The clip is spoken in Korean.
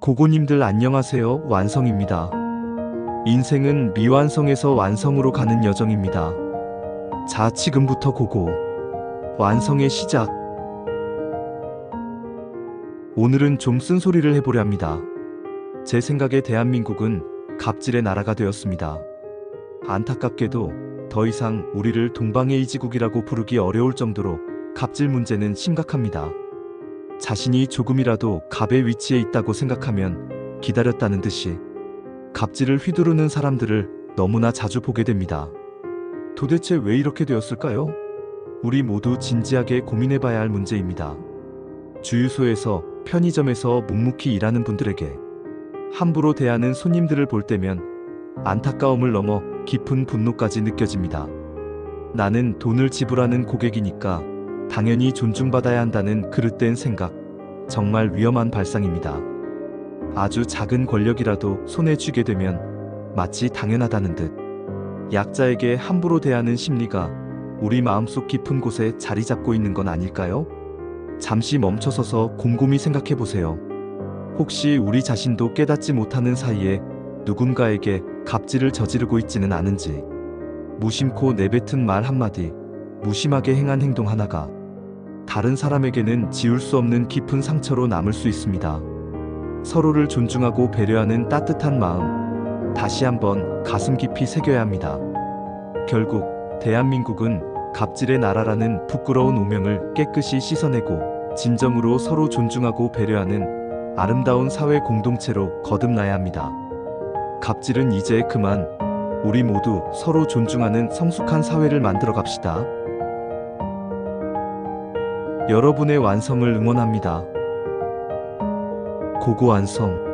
고고님들 안녕하세요. 완성입니다. 인생은 미완성에서 완성으로 가는 여정입니다. 자, 지금부터 고고. 완성의 시작. 오늘은 좀 쓴소리를 해보려 합니다. 제 생각에 대한민국은 갑질의 나라가 되었습니다. 안타깝게도 더 이상 우리를 동방의 이지국이라고 부르기 어려울 정도로 갑질 문제는 심각합니다. 자신이 조금이라도 갑의 위치에 있다고 생각하면 기다렸다는 듯이 갑질을 휘두르는 사람들을 너무나 자주 보게 됩니다. 도대체 왜 이렇게 되었을까요? 우리 모두 진지하게 고민해봐야 할 문제입니다. 주유소에서 편의점에서 묵묵히 일하는 분들에게 함부로 대하는 손님들을 볼 때면 안타까움을 넘어 깊은 분노까지 느껴집니다. 나는 돈을 지불하는 고객이니까 당연히 존중받아야 한다는 그릇된 생각. 정말 위험한 발상입니다. 아주 작은 권력이라도 손에 쥐게 되면 마치 당연하다는 듯 약자에게 함부로 대하는 심리가 우리 마음속 깊은 곳에 자리 잡고 있는 건 아닐까요? 잠시 멈춰서서 곰곰이 생각해 보세요. 혹시 우리 자신도 깨닫지 못하는 사이에 누군가에게 갑질을 저지르고 있지는 않은지 무심코 내뱉은 말 한마디, 무심하게 행한 행동 하나가 다른 사람에게는 지울 수 없는 깊은 상처로 남을 수 있습니다. 서로를 존중하고 배려하는 따뜻한 마음, 다시 한번 가슴 깊이 새겨야 합니다. 결국, 대한민국은 갑질의 나라라는 부끄러운 오명을 깨끗이 씻어내고, 진정으로 서로 존중하고 배려하는 아름다운 사회 공동체로 거듭나야 합니다. 갑질은 이제 그만, 우리 모두 서로 존중하는 성숙한 사회를 만들어 갑시다. 여러분의 완성을 응원합니다. 고고 완성.